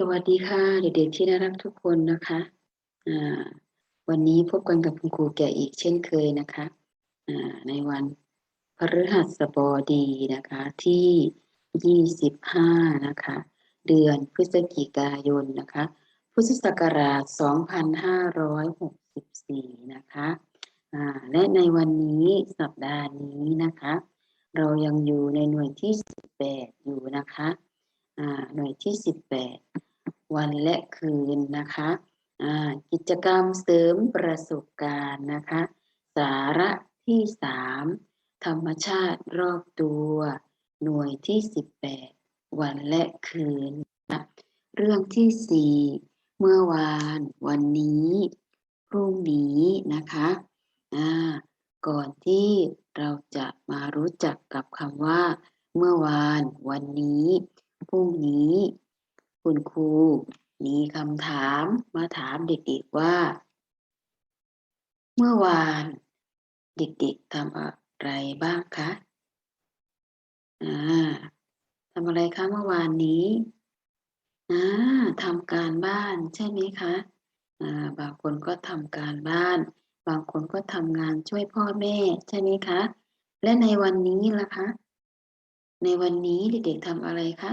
สวัสดีค่ะ เด็กๆที่น่ารักทุกคนนะคะวันนี้พบกันกับคุณครูแก่อีกเช่นเคยนะคะในวันพฤหัสบดีนะคะที่ยี่สิบห้านะคะ เดือนพฤศจิกายนนะคะ พุทธศักราชสองพันห้าร้อยหกสิบสี่นะคะและในวันนี้สัปดาห์นี้นะคะ เรายังอยู่ในหน่วยที่สิบแปดอยู่นะคะหน่วยที่สิบแปด วันและคืนนะคะอ่ากิจกรรมเสริมประสบการณ์นะคะ สาระที่สามธรรมชาติรอบตัว หน่วยที่สิบแปดวันและคืนนะะเรื่องที่สี่เมื่อวาน วันนี้ พรุ่งนี้นะคะอ่าก่อนที่เราจะมารู้จักกับคำว่า เมื่อวาน วันนี้ พรุ่งนี้ คุณครูมีคำถามมาถามเด็กๆว่า เมื่อวานเด็กๆทำอะไรบ้างคะอ่าทำอะไรคะเมื่อวานนี้อ่าทำการบ้านใช่ไหมคะอ่าบางคนก็ทำการบ้าน บางคนก็ทำงานช่วยพ่อแม่ใช่ไหมคะ และในวันนี้ล่ะคะ ในวันนี้เด็กๆทำอะไรคะ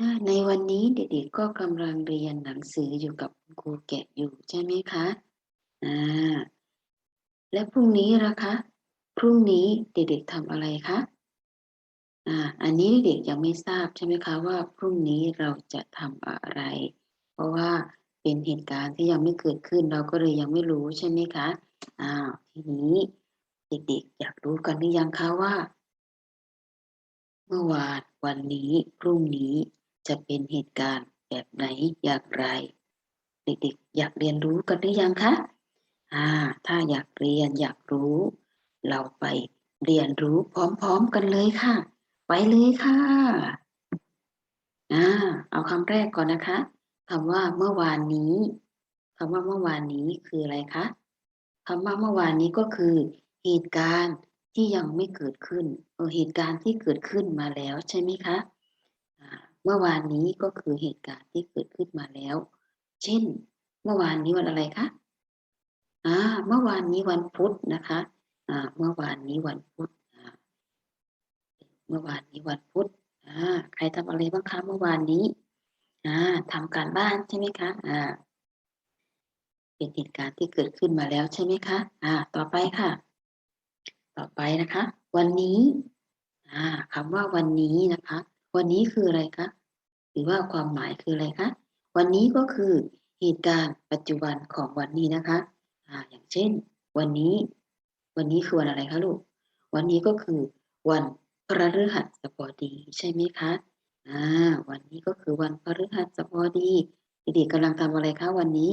อ่า ในวันนี้เด็กๆก็กำลังเรียนหนังสืออยู่กับคุณครูแกะอยู่ใช่ไหมคะ อ่า และพรุ่งนี้ล่ะคะ พรุ่งนี้เด็กๆทำอะไรคะ อ่า อันนี้เด็กๆยังไม่ทราบใช่ไหมคะว่าพรุ่งนี้เราจะทำอะไร เพราะว่าเป็นเหตุการณ์ที่ยังไม่เกิดขึ้นเราก็เลยยังไม่รู้ใช่ไหมคะอ้าทีนี้เด็กๆอยากรู้กันหรือยังคะว่า เมื่อวานวันนี้ พรุ่งนี้ จะเป็นเหตุการณ์แบบไหนอย่างไร เด็กๆ อยากเรียนรู้กันหรือยังคะอ่าถ้าอยากเรียนอยากรู้ เราไปเรียนรู้พร้อมๆกันเลยค่ะ ไปเลยค่ะอ่าเอาคำแรกก่อนนะคะคำว่าเมื่อวานนี้คำว่าเมื่อวานนี้คืออะไรคะคำว่าเมื่อวานนี้ก็คือเหตุการณ์ที่ยังไม่เกิดขึ้นเออเหตุการณ์ที่เกิดขึ้นมาแล้วใช่ไหมคะ เมื่อวานนี้ก็คือเหตุการณ์ที่เกิดขึ้นมาแล้ว เช่น เมื่อวานนี้วันอะไรคะอ่าเมื่อวานนี้วันพุธนะคะอ่าเมื่อวานนี้วันพุธอ่าเมื่อวานนี้วันพุธอ่าใครทำอะไรบ้างคะเมื่อวานนี้อ่าทำการบ้านใช่ไหมคะอ่าเป็นเหตุการณ์ที่เกิดขึ้นมาแล้วใช่ไหมคะอ่าต่อไปค่ะ ต่อไปนะคะ วันนี้อ่าคำว่าวันนี้นะคะ วันนี้คืออะไรคะหรือว่าความหมายคืออะไรคะวันนี้ก็คือเหตุการณ์ปัจจุบันของวันนี้นะคะอ่าอย่างเช่น วันนี้ วันนี้คือวันอะไรคะลูก วันนี้ก็คือวันพระฤหัสบดีใช่ไหมคะอ่าวันนี้ก็คือวันพฤหัสบดีเด็กๆกำลังทำอะไรคะวันนี้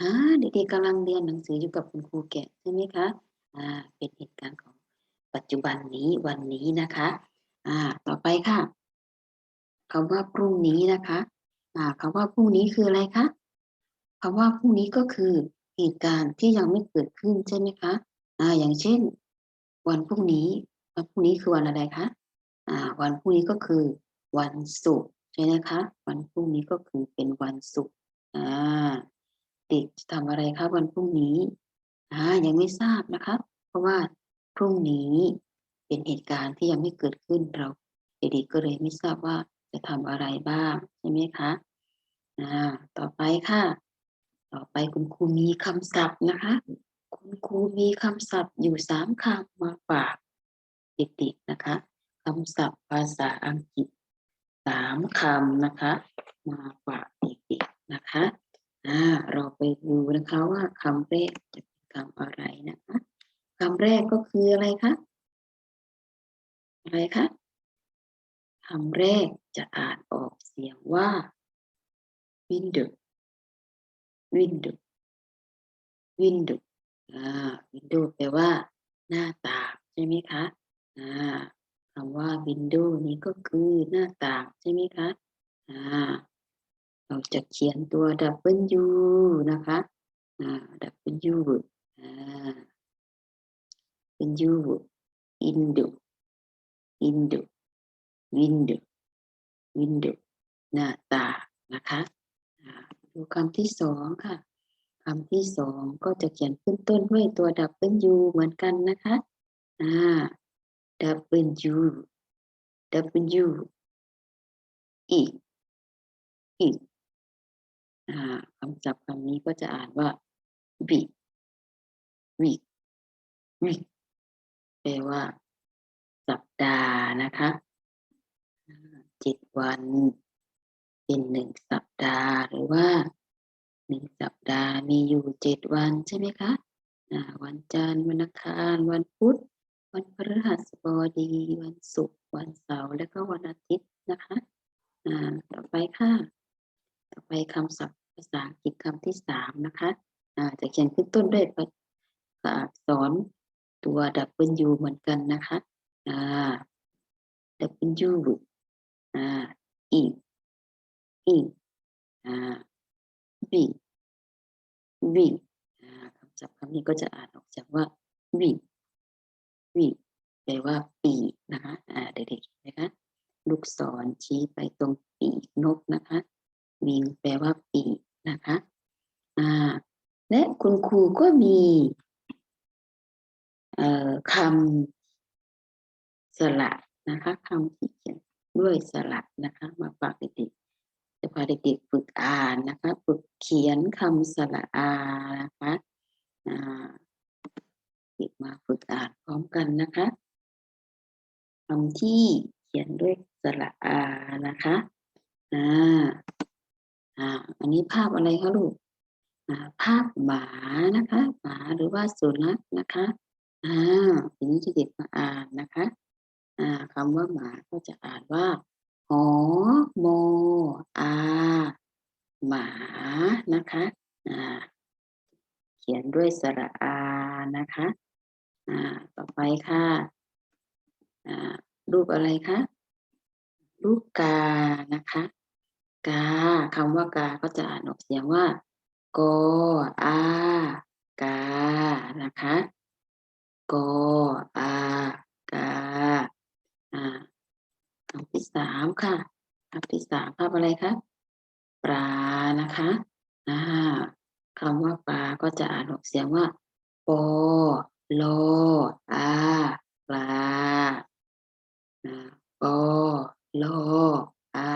อ่าเด็กๆกำลังเรียนหนังสืออยู่กับคุณครูแกะใช่ไหมคะอ่าเป็นเหตุการณ์ของปัจจุบันนี้วันนี้นะคะอ่าต่อไปค่ะ คำว่าพรุ่งนี้นะคะอ่าคำว่าพรุ่งนี้คืออะไรคะคำว่าพรุ่งนี้ก็คือเหตุการณ์ที่ยังไม่เกิดขึ้นใช่ไหมคะอ่าอย่างเช่น วันพรุ่งนี้วันพรุ่งนี้คือวันอะไรคะอ่าวันพรุ่งนี้ก็คือวันศุกร์ใช่ไหมคะ วันพรุ่งนี้ก็คือเป็นวันศุกร์อ่าเด็กจะทำอะไรคะวันพรุ่งนี้อ่ายังไม่ทราบนะคะ เพราะว่าพรุ่งนี้เป็นเหตุการณ์ที่ยังไม่เกิดขึ้นเราเด็กๆก็เลยไม่ทราบว่า จะทำอะไรบ้างใช่ไหมคะอ่าต่อไปค่ะ ต่อไปคุณครูมีคำศัพท์นะคะ คุณครูมีคำศัพท์อยู่สามคำมาฝากเด็กๆนะคะคำศัพท์ภาษาอังกฤษสามคำนะคะ มาฝากเด็กๆนะคะอ่าเราไปดูนะคะว่าคำแรกจะเป็นคำอะไรนะคะคำแรกก็คืออะไรคะอะไรคะ คำแรกจะอ่านออกเสียงว่า window window window อ่า window แปลว่า หน้าต่างใช่ไหมคะอ่าคำว่า window นี้ก็คือหน้าต่างใช่ไหมคะอ่าเราจะเขียนตัว W นะคะอ่า W อ่า W window window window window หน้าตานะคะดูคำที่สองค่ะคำที่สองก็จะเขียนขึ้นต้นด้วยตัว W เบิลยูเหมือนกันนะคะอ่า W W อีกอีกอ่าคำศัพท์คำนี้ก็จะอ่านว่า week week week แปลว่า สัปดาห์นะคะ เจ็ดวัน เป็นหนึ่งสัปดาห์หรือว่าหนึ่งสัปดาห์มีอยู่เจ็ดวันใช่ไหมคะวันจันทร์วันอังคารวันพุธวันพฤหัสบดี วันศุกร์วันเสาร์และก็วันอาทิตย์นะคะต่อไปค่ะ ต่อไปคำศัพท์ภาษาอังกฤษคำที่สามนะคะจะเขียนขึ้นต้นด้วยอักษรตัว W เหมือนกันนะคะ W อ่า E E อ่า V V อ่าคำศัพท์คำนี้ก็จะอ่านออกจากว่า V V แปลว่าปีกนะคะอ่าเด็กๆนไหมคะลูกศรชี้ไปตรงปีกนกนะคะวิงแปลว่าปีกนะคะอ่าและคุณครูก็มีเอ่อคำสระนะคะคำที่เขียน ด้วยสระนะคะ มาฝากเด็กๆจะพาเด็กๆฝึกอ่านนะคะ ฝึกเขียนคำสระอานะคะเด็กมาฝึกอ่านพร้อมกันนะคะคำที่เขียนด้วยสระอานะคะอ่าอ่าอันนี้ภาพอะไรคะลูกภาพหมานะคะหมาหรือว่าสุนัขนะคะอ่าทีนี้เด็กมาอ่านนะคะ อ่าคำว่าหมาก็จะอ่านว่าหอโมอาหมานะคะอ่าเขียนด้วยสระอานะคะอ่าต่อไปค่ะอ่ารูปอะไรคะรูปกานะคะกาคำว่ากาก็จะอ่านออกเสียงว่ากออากานะคะกออากา อ่าคำที่สามค่ะคำที่สามภาพอะไรคะปลานะคะอ่าคำว่าปลาก็จะอ่านออกเสียงว่าปโลอาปลาอ่าปอโลอา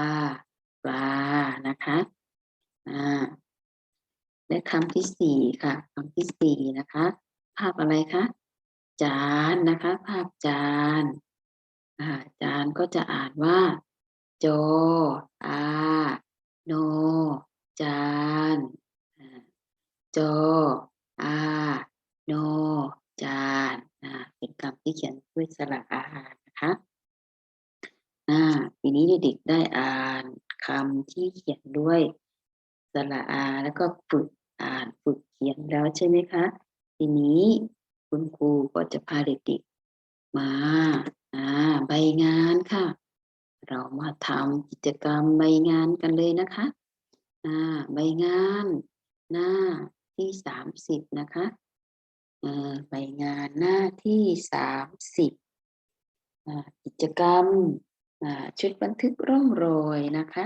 ปลานะคะอ่าและคำที่สี่ค่ะคำที่สี่นะคะ ภาพอะไรคะจานนะคะ ภาพจาน อาจานก็จะอ่านว่าโจอาโน จานอ่าจอาโน จานอ่าเป็นคำที่เขียนด้วยสระอานะคะอ่าทีนี้เด็กๆได้อ่านคำที่เขียนด้วยสระอา แล้วก็ฝึกอ่านฝึกเขียนแล้วใช่ไหมคะ ทีนี้คุณครูก็จะพาเด็กๆมาอ่าใบงานค่ะ เรามาทำกิจกรรมใบงานกันเลยนะคะอ่าใบงานหน้าที่สามสิบนะคะอ่อใบงานหน้าที่สามสิบอ่ากิจกรรมอ่าชุดบันทึกร่องรอยนะคะ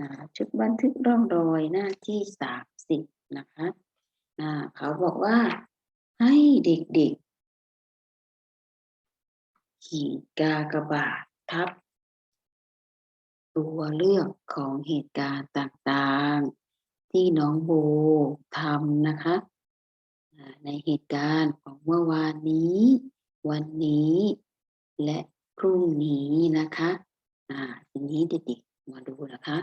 อ่าชุดบันทึกร่องรอยหน้าที่สามสิบนะคะอ่าเขาบอกว่าให้เด็ก ขีดกากบาททับ ตัวเลือกของเหตุการณ์ต่างๆ ที่น้องโบทำนะคะ ในเหตุการณ์ของเมื่อวานนี้ วันนี้ และพรุ่งนี้นะคะอ่าทีนี้เด็กๆมาดูนะคะ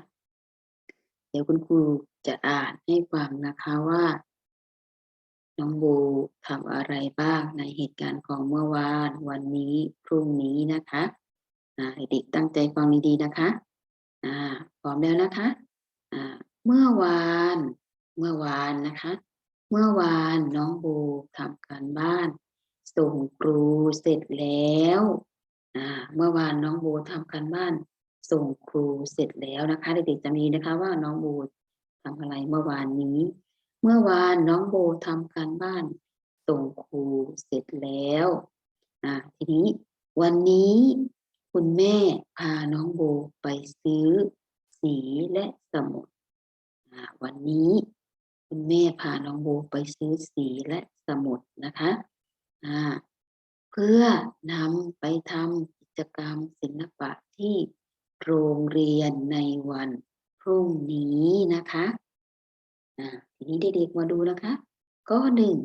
เดี๋ยวคุณครูจะอ่านให้ฟังนะคะว่า น้องโบทำอะไรบ้างในเหตุการณ์ของเมื่อวาน วันนี้ พรุ่งนี้นะคะเด็กตั้งใจฟังดีๆนะคะพร้อมแล้วนะคะเมื่อวาน เมื่อวานนะคะ เมื่อวานน้องโบทำการบ้าน ส่งครูเสร็จแล้วเมื่อวานน้องโบทำการบ้าน ส่งครูเสร็จแล้วนะคะเด็กๆจะมีนะคะว่าน้องโบทำอะไรเมื่อวานนี้ เมื่อวานน้องโบทำการบ้านส่งครูเสร็จแล้วทีนี้วันนี้คุณแม่พาน้องโบไปซื้อสีและสมุดวันนี้คุณแม่พาน้องโบไปซื้อสีและสมุดนะคะอ่าเพื่อนำไปทำกิจกรรมศิลปะที่โรงเรียนในวันพรุ่งนี้นะคะอ่า ทีนี้เด็กๆมาดูนะคะข้อหนึ่ง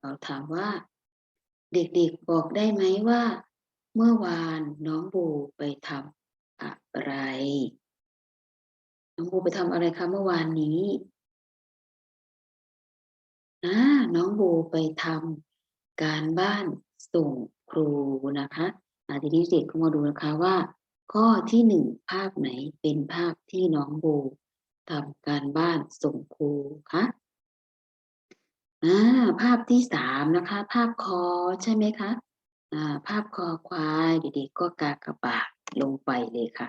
เราถามว่า เด็กๆบอกได้ไหมว่า เมื่อวานน้องโบไปทำอะไร น้องโบไปทำอะไรคะเมื่อวานนี้อ่าน้องโบไปทำการบ้านส่งครูนะคะอาทีนี้เด็กก็มาดูนะคะว่า ข้อที่หนึ่งภาพไหนเป็นภาพที่น้องโบ ทำการบ้านส่งครูคะอ่าภาพที่สามนะคะ ภาพคอใช่ไหมคะอ่าภาพคอควายเด็กๆก็กากระบาทลงไปเลยค่ะ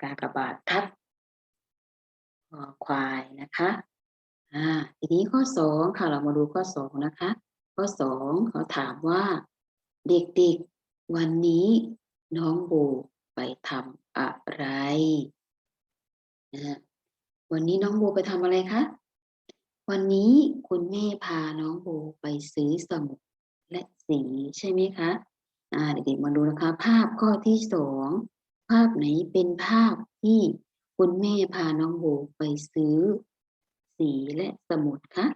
กากระบาททับคอควายนะคะอ่าทีนี้ข้อสองค่ะเรามาดูข้อสองนะคะ ข้อสองเขาถามว่า เด็กๆวันนี้น้องโบไปทำอะไรนะ วันนี้น้องโบไปทำอะไรคะ วันนี้คุณแม่พาน้องโบไปซื้อสมุดและสีใช่ไหมคะอ่าเด็กๆมาดูนะคะ ภาพข้อที่สองภาพไหนเป็นภาพที่คุณแม่พาน้องโบไปซื้อ สีและสมุดคะ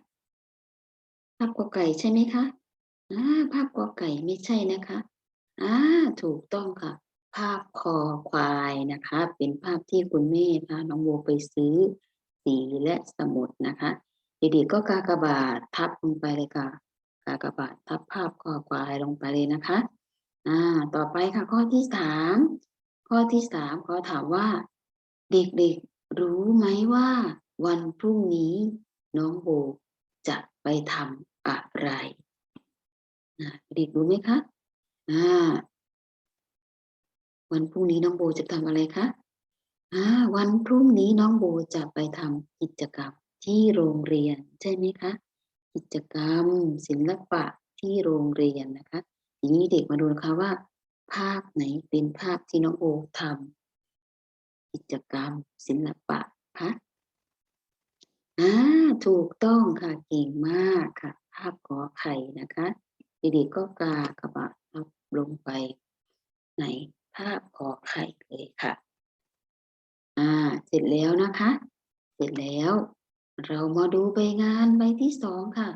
ภาพกอไก่ใช่ไหมคะอ่าภาพกอไก่ไม่ใช่นะคะอ่าถูกต้องค่ะ ภาพคอควายนะคะ เป็นภาพที่คุณแม่พาน้องโบไปซื้อสีและสมุดนะคะเด็กๆก็กากบาททับลงไปเลยค่ะ กากบาททับภาพคอควายลงไปเลยนะคะอ่าต่อไปค่ะข้อที่สามข้อที่สามเขาถามว่า เด็กๆรู้ไหมว่า วันพรุ่งนี้น้องโบจะไปทำอะไรเด็กรู้ไหมคะอ่า วันพรุ่งนี้น้องโบจะทำอะไรคะอ่าวันพรุ่งนี้น้องโบจะไปทำกิจกรรมที่โรงเรียนใช่ไหมคะ กิจกรรม ศิลปะที่โรงเรียนนะคะทีนี้เด็กมาดูนะคะว่า ภาพไหนเป็นภาพที่น้องโบทำกิจกรรม ศิลปะคะอ่าถูกต้องค่ะเก่งมากค่ะ ภาพขอไข่นะคะเด็กๆก็กากระบาดลงไปใน ภาพขอไข่เลยค่ะ อ่า เสร็จแล้วนะคะ เสร็จแล้ว เรามาดูใบงานใบที่สองค่ะ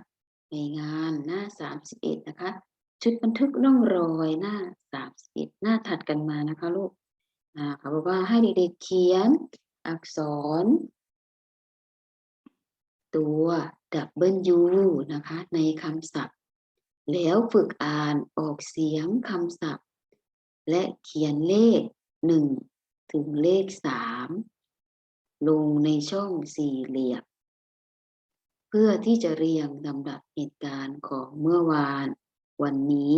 ใบงานหน้าสามสิบเอ็ดนะคะ ชุดบันทึกร่องรอยหน้าสามสิบเอ็ดหน้าถัดกันมานะคะลูก อ่าเขาบอกว่าให้เด็กๆเขียน อักษร ตัว W นะคะ ในคำศัพท์ แล้วฝึกอ่านออกเสียงคำศัพท์ และเขียนเลขหนึ่งถึงเลขสามลงในช่องสี่เหลี่ยม เพื่อที่จะเรียงลำดับเหตุการณ์ของเมื่อวาน วันนี้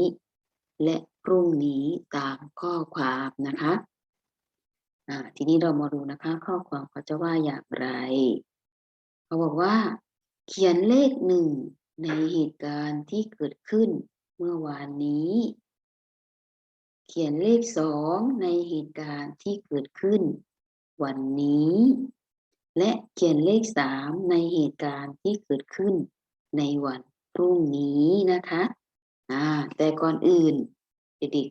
และพรุ่งนี้ตามข้อความนะคะทีนี้เรามาดูนะคะ ข้อความเขาจะว่าอย่างไร เขาบอกว่า เขียนเลขหนึ่งในเหตุการณ์ที่เกิดขึ้นเมื่อวานนี้ ขียนเลขสองในเหตุการณ์ที่เกิดขึ้น วันนี้ และเขียนเลขสามในเหตุการณ์ที่เกิดขึ้น ในวันพรุ่งนี้นะคะอ่าแต่ก่อนอื่นเด็ก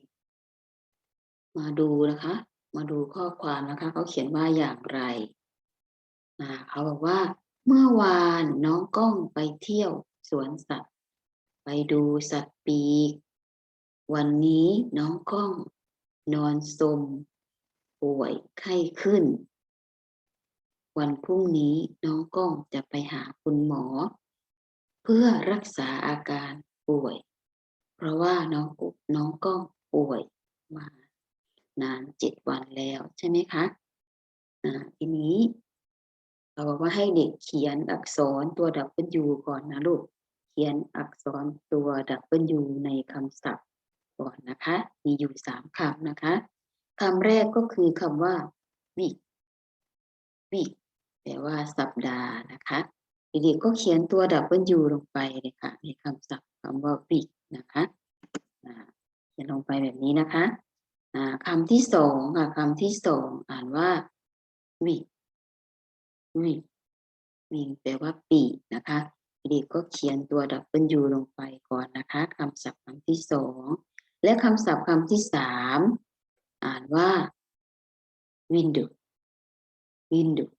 ๆมาดูนะคะ มาดูข้อความนะคะเขาเขียนว่าอย่างไรอ่าเขาบอกว่า เมื่อวานน้องก้องไปเที่ยวสวนสัตว์ ไปดูสัตว์ปีก วันนี้น้องก้อง นอนสม ป่วยไข้ขึ้น วันพรุ่งนี้น้องก้องจะไปหาคุณหมอ เพื่อรักษาอาการป่วย เพราะว่าน้องกุน้องก้องป่วยมานานเจ็ดวันแล้วใช่ไหมคะอ่าทีนี้เราบอกว่าให้เด็กเขียนอักษรตัว W ก่อนนะลูก เขียนอักษรตัว W ในคำศัพท์ ก่อนนะคะ มีอยู่สามคำนะคะคำแรกก็คือคำว่า week week แปลว่าสัปดาห์นะคะเด็กๆก็เขียนตัว W ลงไปเลยค่ะในคำศัพท์คำว่า week นะคะเขียนลงไปแบบนี้นะคะคำที่สองค่ะคำที่สองอ่านว่าวิวิวิแปลว่าปีกนะคะเด็กก็เขียนตัว W ลงไปก่อนนะคะคำศัพท์คำที่สอง และคำศัพท์คำที่สามอ่านว่า window window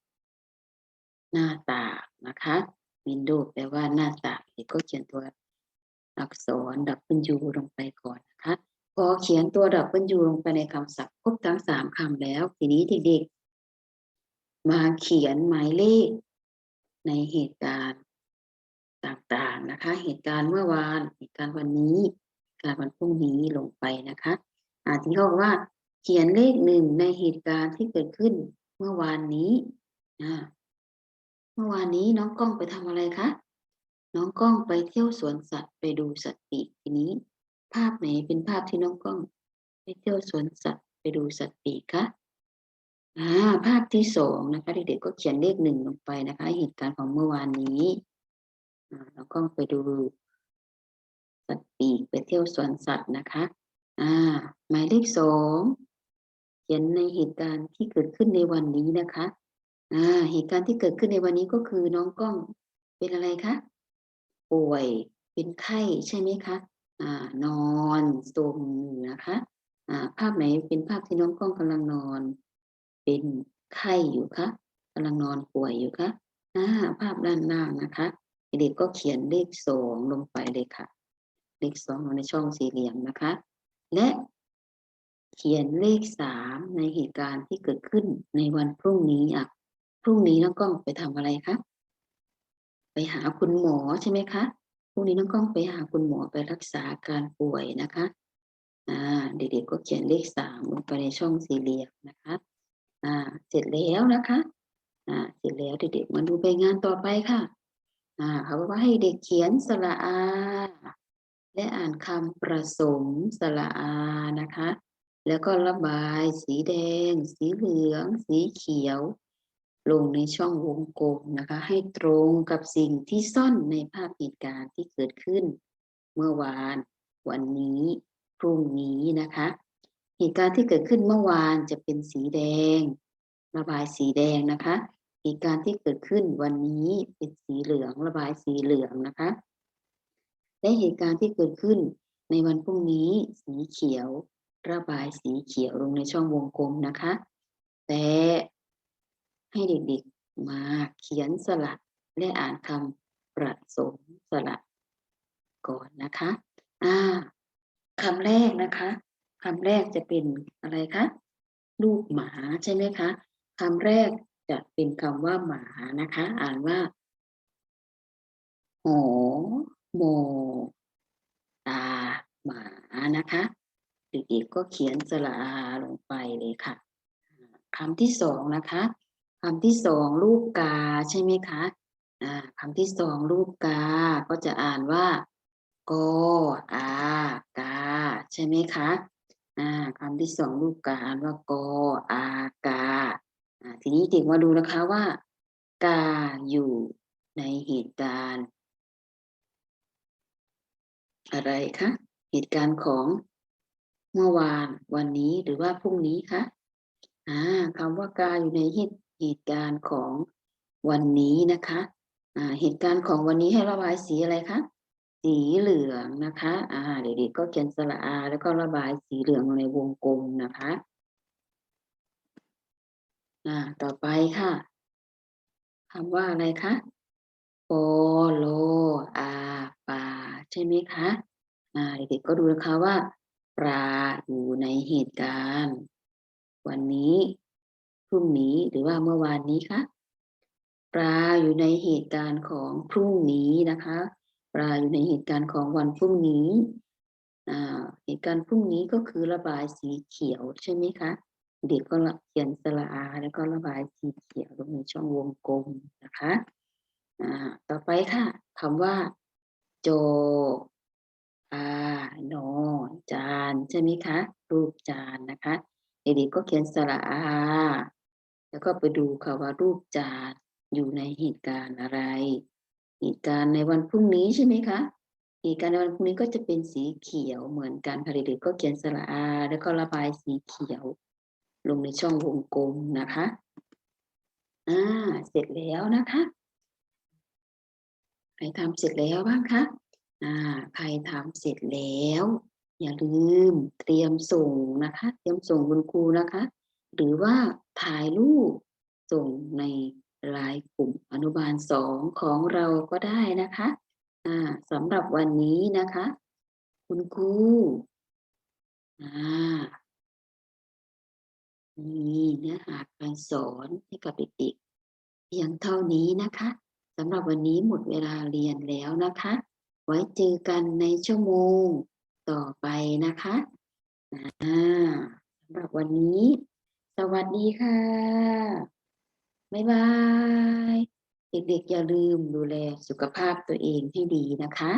หน้าต่างนะคะ window แปลว่าหน้าต่างเด็กก็เขียนตัวอักษร W ลงไปก่อนนะคะ พอเขียนตัว W ลงไปในคำศัพท์ครบทั้งสามคำแล้ว ทีนี้เด็กๆ มาเขียนหมายเลขในเหตุการณ์ต่างๆนะคะ เหตุการณ์เมื่อวาน เหตุการณ์วันนี้ เหตุการวันพรุ่งนี้ลงไปนะคะอาที่เขาบอกว่าเขียนเลขหนึ่งในเหตุการณ์ที่เกิดขึ้นเมื่อวานนี้อ่าเมื่อวานนี้น้องกล้องไปทำอะไรคะน้องกล้องไปเที่ยวสวนสัตว์ไปดูสัตว์ปีกทีนี้ ภาพไหนเป็นภาพที่น้องกล้อง ไปเที่ยวสวนสัตว์ไปดูสัตว์ปีกคะอ่าภาพที่สองนะคะเด็กๆก็เขียนเลขหนึ่งลงไปนะคะ เหตุการณ์ของเมื่อวานนี้อ่าน้องกล้องไปดู สัตว์ปีกไปเที่ยวสวนสัตว์นะคะ อ่า หมายเลขสองเขียนในเหตุการณ์ที่เกิดขึ้นในวันนี้นะคะ อ่า เหตุการณ์ที่เกิดขึ้นในวันนี้ก็คือน้องกล้องเป็นอะไรคะ ป่วย เป็นไข้ใช่ไหมคะ อ่า นอนสมนะคะ อ่า ภาพไหนเป็นภาพที่น้องกล้องกำลังนอน เป็นไข้อยู่คะกำลังนอนป่วยอยู่คะอ่า ภาพด้านล่างนะคะ เด็กก็เขียนเลขสองลงไปเลยค่ะ เลขสองในช่องสี่เหลี่ยมนะคะ และเขียนเลขสามในเหตุการณ์ที่เกิดขึ้นในวันพรุ่งนี้อะพรุ่งนี้น้องกล้องไปทำอะไรคะไปหาคุณหมอใช่ไหมคะพรุ่งนี้น้องกล้องไปหาคุณหมอไปรักษาอาการป่วยนะคะอ่าเด็กๆก็เขียนเลขสามลงไปในช่องสี่เหลี่ยมนะคะอ่าเสร็จแล้วนะคะอ่าเสร็จแล้วเด็กๆมาดูใบงานต่อไปค่ะอ่าเขาบอกว่าให้เด็กเขียนสระอา และอ่านคำประสมสระอานะคะ แล้วก็ระบายสีแดง สีเหลือง สีเขียว ลงในช่องวงกลมนะคะ ให้ตรงกับสิ่งที่ซ่อนในภาพเหตุการณ์ที่เกิดขึ้น เมื่อวาน วันนี้ พรุ่งนี้นะคะ เหตุการณ์ที่เกิดขึ้นเมื่อวานจะเป็นสีแดง ระบายสีแดงนะคะ เหตุการณ์ที่เกิดขึ้นวันนี้เป็นสีเหลืองระบายสีเหลืองนะคะ และเหตุการณ์ที่เกิดขึ้นในวันพรุ่งนี้สีเขียว ระบายสีเขียวลงในช่องวงกลมนะคะ แต่ให้เด็กๆมาเขียนสระและอ่านคำประสมสระก่อนนะคะอ่าคำแรกนะคะคำแรกจะเป็นอะไรคะลูกหมาใช่ไหมคะคำแรกจะเป็นคำว่าหมานะคะ อ่านว่าหอ โมตาหมานะคะเด็กๆก็เขียนสระอาลงไปเลยค่ะคำที่สองนะคะคำที่สองรูปกาใช่ไหมคะคำที่สองรูปกา ก็จะอ่านว่ากอากา ใช่ไหมคะคำที่สองรูปกาอ่านว่ากอากาอ่าทีนี้เด็กมาดูนะคะว่า กาอยู่ในเหตุการณ์ อะไรคะเหตุการณ์ของเมื่อวานวันนี้หรือว่าพรุ่งนี้คะอ่าคำว่ากาอยู่ในเหตุเหตุการณ์ของวันนี้นะคะอ่าเหตุการณ์ของวันนี้ให้ระบายสีอะไรคะสีเหลืองนะคะอ่าเด็กๆก็เขียนสระอา แล้วก็ระบายสีเหลืองในวงกลมนะคะอ่าต่อไปค่ะคำว่าอะไรคะโปโลอา ใช่ไหมคะเด็กๆก็ดูนะคะว่าปลาอยู่ในเหตุการณ์ วันนี้พรุ่งนี้หรือว่าเมื่อวานนี้คะปลาอยู่ในเหตุการณ์ของพรุ่งนี้นะคะปลาอยู่ในเหตุการณ์ของวันพรุ่งนี้เหตุการณ์พรุ่งนี้ก็คือระบายสีเขียวใช่ไหมคะ เด็กก็เขียนสระอาแล้วก็ระบายสีเขียวลงในช่องวงกลมนะคะต่อไปค่ะคำว่า โจ อานอจาน ใช่ไหมคะ รูปจานนะคะ เด็กๆก็เขียนสระอา แล้วก็ไปดูค่ะว่ารูปจานอยู่ในเหตุการณ์อะไร เหตุการณ์ในวันพรุ่งนี้ใช่ไหมคะเหตุการณ์ในวันพรุ่งนี้ก็จะเป็นสีเขียวเหมือนกันค่ะเด็กๆก็เขียนสระอา แล้วก็ระบายสีเขียว ลงในช่องวงกลมนะคะอาเสร็จแล้วนะคะ ใครทำเสร็จแล้วบ้างคะอ่าใครทำเสร็จแล้ว อย่าลืมเตรียมส่งนะคะ เตรียมส่งคุณครูนะคะ หรือว่าถ่ายรูปส่งในไลน์กลุ่มอนุบาลสองของเราก็ได้นะคะอ่าสำหรับวันนี้นะคะ คุณครูอ่ามีเนื้อหาการสอนให้กับเด็กๆเพียงเท่านี้นะคะ สำหรับวันนี้หมดเวลาเรียนแล้วนะคะ ไว้เจอกันในชั่วโมงต่อไปนะคะสำหรับวันนี้ สวัสดีค่ะ บ๊ายบาย เด็กๆอย่าลืมดูแลสุขภาพตัวเองให้ดีนะคะ